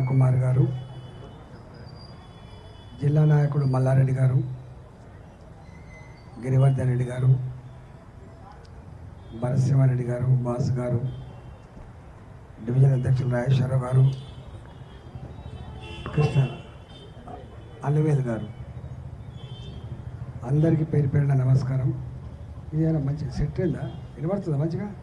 కుమార్ గారు జిల్లా నాయకుడు మల్లారెడ్డి గారు గిరివర్ధన్ రెడ్డి గారు నరసింహారెడ్డి గారు బాస్ గారు డివిజన్ అధ్యక్షులు రాజేశ్వరరావు గారు కృష్ణ అలవేల్ గారు. అందరికీ పేరు పేరున నమస్కారం. ఇదేనా మంచి సెట్ అయిందా? వినబడుతుందా మంచిగా?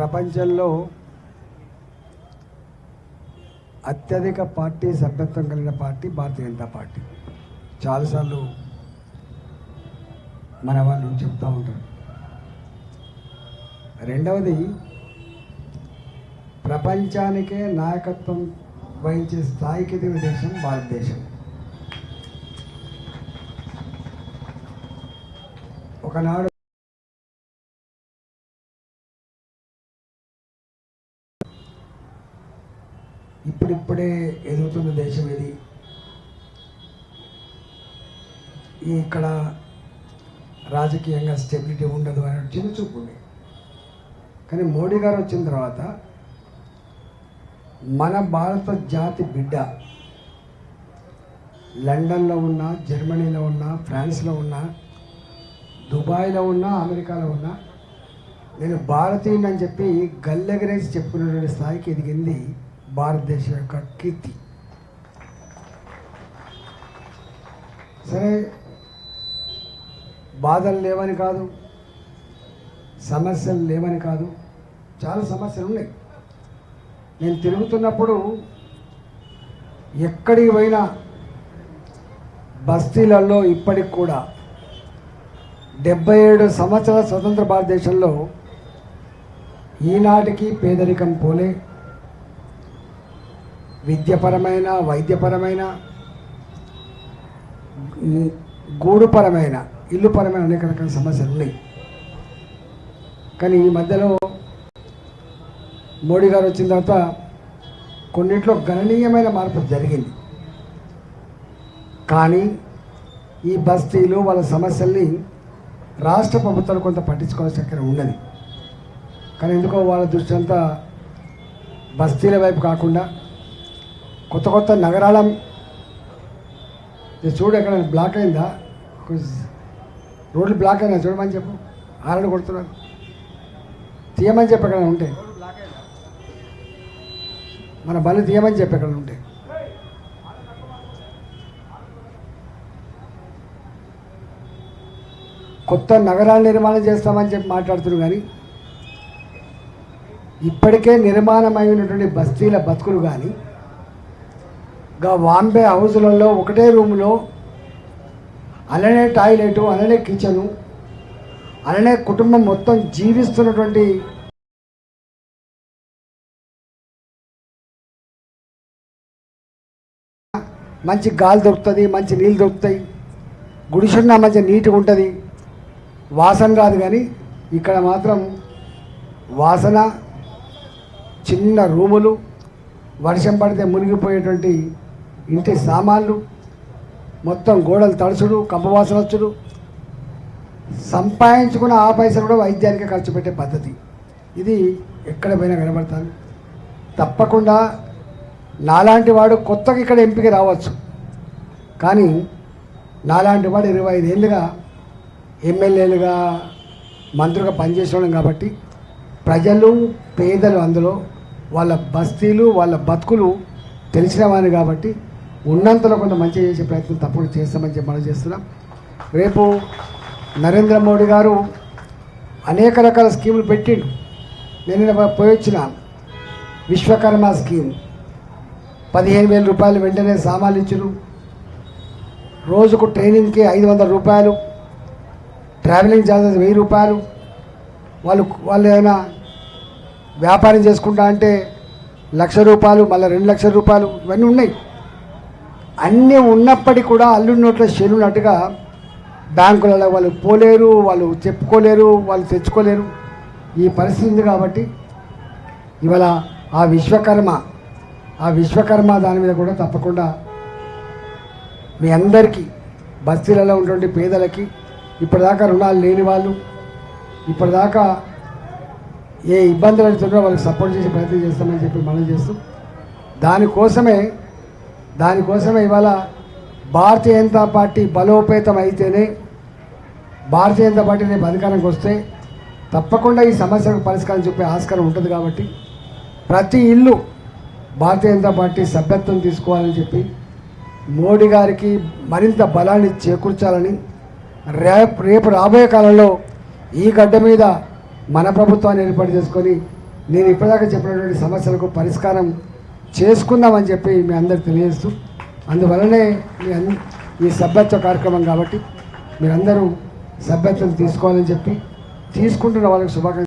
ప్రపంచంలో అత్యధిక పార్టీ సభ్యత్వం కలిగిన పార్టీ భారతీయ జనతా పార్టీ. చాలాసార్లు మన వాళ్ళు చెప్తూ ఉంటారు. రెండవది ప్రపంచానికే నాయకత్వం వహించే స్థాయికి ఎదిగిన దేశం భారతదేశం. ఒకనాడు ఇప్పుడిప్పుడే ఎదుగుతున్న దేశం ఇది. ఇక్కడ రాజకీయంగా స్టెబిలిటీ ఉండదు అని చిన్న చూపు ఉంది. కానీ మోడీ గారు వచ్చిన తర్వాత మన భారత జాతి బిడ్డ లండన్లో ఉన్న జర్మనీలో ఉన్న ఫ్రాన్స్లో ఉన్న దుబాయ్లో ఉన్న అమెరికాలో ఉన్న నేను భారతీయుని అని చెప్పి గల్లెగరేసి చెప్పుకునేటువంటి స్థాయికి ఎదిగింది భారతదేశం యొక్క కీర్తి. సరే బాధలు లేవని కాదు సమస్యలు లేవని కాదు చాలా సమస్యలు ఉన్నాయి. నేను తిరుగుతున్నప్పుడు ఎక్కడికి పోయినా బస్తీలలో ఇప్పటికి కూడా డెబ్బై ఏడు సంవత్సరాల స్వతంత్ర భారతదేశంలో ఈనాటికి పేదరికం పోలే. విద్యపరమైన వైద్యపరమైన గూడుపరమైన ఇల్లుపరమైన అనేక రకాల సమస్యలు ఉన్నాయి. కానీ ఈ మధ్యలో మోడీ గారు వచ్చిన తర్వాత కొన్నింటిలో గణనీయమైన మార్పు జరిగింది. కానీ ఈ బస్తీలు వాళ్ళ సమస్యల్ని రాష్ట్ర ప్రభుత్వాలు కొంత పట్టించుకోవాల్సిన అక్కడ ఉన్నది. కానీ ఎందుకో వాళ్ళ దృష్టి అంతా బస్తీల వైపు కాకుండా కొత్త కొత్త నగరాల చూడు ఎక్కడ బ్లాక్ అయిందా? రోడ్లు బ్లాక్ అయినా చూడమని చెప్పు. ఆరడు కొడుతున్నారు. తీయమని చెప్పి ఎక్కడ ఉంటే. మన బలు తీయమని చెప్పి ఎక్కడ ఉంటే. కొత్త నగరాలు నిర్మాణం చేస్తామని చెప్పి మాట్లాడుతున్నారు కానీ ఇప్పటికే నిర్మాణమైనటువంటి బస్తీల బతుకులు కానీ గా వాంబే హౌస్లలో ఒకటే రూములో అలానే టాయిలెట్ అలానే కిచెను అలానే కుటుంబం మొత్తం జీవిస్తున్నటువంటి మంచి గాలి దొరుకుతుంది మంచి నీళ్ళు దొరుకుతాయి. గుడిసున్న మంచి నీట్గా ఉంటుంది. వాసన రాదు కానీ ఇక్కడ మాత్రం వాసన చిన్న రూములు వర్షం పడితే మునిగిపోయేటువంటి ఇంటి సామాన్లు మొత్తం గోడలు తడుచుడు కంపవాసన వచ్చుడు సంపాదించుకున్న ఆ పైసలు కూడా వైద్యానికి ఖర్చు పెట్టే పద్ధతి. ఇది ఎక్కడ పోయినా కనబడతాను. తప్పకుండా నాలాంటి వాడు కొత్తగా ఇక్కడ ఎంపిక రావచ్చు. కానీ నాలాంటి వాడు ఇరవై ఐదేళ్ళుగా ఎమ్మెల్యేలుగా మంత్రులుగా పనిచేసేవాళ్ళం కాబట్టి ప్రజలు పేదలు అందులో వాళ్ళ బస్తీలు వాళ్ళ బతుకులు తెలిసిన వాడిని కాబట్టి ఉన్నంతలో కొంత మంచి చేసే ప్రయత్నం తప్పుడు చేస్తామని చెప్పి మనం చేస్తున్నాం. రేపు నరేంద్ర మోడీ గారు అనేక రకాల స్కీములు పెట్టిండు. నేను పోయి వచ్చిన విశ్వకర్మ స్కీమ్. పదిహేను వేల రూపాయలు వెంటనే సామాన్లు ఇచ్చురు రోజుకు ట్రైనింగ్కి ఐదు వందల రూపాయలు ట్రావెలింగ్ ఛార్జెస్ వెయ్యి రూపాయలు. వాళ్ళు వాళ్ళు ఏదైనా వ్యాపారం చేసుకుంటా అంటే లక్ష రూపాయలు మళ్ళీ రెండు లక్షల రూపాయలు ఇవన్నీ ఉన్నాయి. అన్నీ ఉన్నప్పటికీ కూడా అల్లుడి నోట్ల చెల్లున్నట్టుగా బ్యాంకులలో వాళ్ళు పోలేరు వాళ్ళు చెప్పుకోలేరు వాళ్ళు తెచ్చుకోలేరు. ఈ పరిస్థితి ఉంది కాబట్టి ఇవాళ ఆ విశ్వకర్మ ఆ విశ్వకర్మ దాని మీద కూడా తప్పకుండా మీ అందరికీ బస్తీలలో ఉన్నటువంటి పేదలకి ఇప్పటిదాకా రుణాలు లేని వాళ్ళు ఇప్పటిదాకా ఏ ఇబ్బందులు అవుతుందో వాళ్ళకి సపోర్ట్ చేసే ప్రయత్నం చేస్తామని చెప్పి మనం చేస్తూ దానికోసమే దానికోసమే ఇవాళ భారతీయ జనతా పార్టీ బలోపేతం అయితేనే భారతీయ జనతా పార్టీ రేపు అధికారానికి వస్తే తప్పకుండా ఈ సమస్యకు పరిష్కారం చూపే ఆస్కారం ఉంటుంది కాబట్టి ప్రతి ఇల్లు భారతీయ జనతా పార్టీ సభ్యత్వం తీసుకోవాలని చెప్పి మోడీ గారికి మరింత బలాన్ని చేకూర్చాలని రేపు రేపు రాబోయే కాలంలో ఈ గడ్డ మీద మన ప్రభుత్వాన్ని ఏర్పాటు చేసుకొని నేను ఇప్పటిదాకా చెప్పినటువంటి సమస్యలకు పరిష్కారం చేసుకుందామని చెప్పి మీ అందరికి తెలియజేస్తూ అందువలనే మీ అంద ఈ సభ్యత్వ కార్యక్రమం కాబట్టి మీరందరూ సభ్యత్వం తీసుకోవాలని చెప్పి తీసుకుంటున్న వాళ్ళకి శుభాకాంక్ష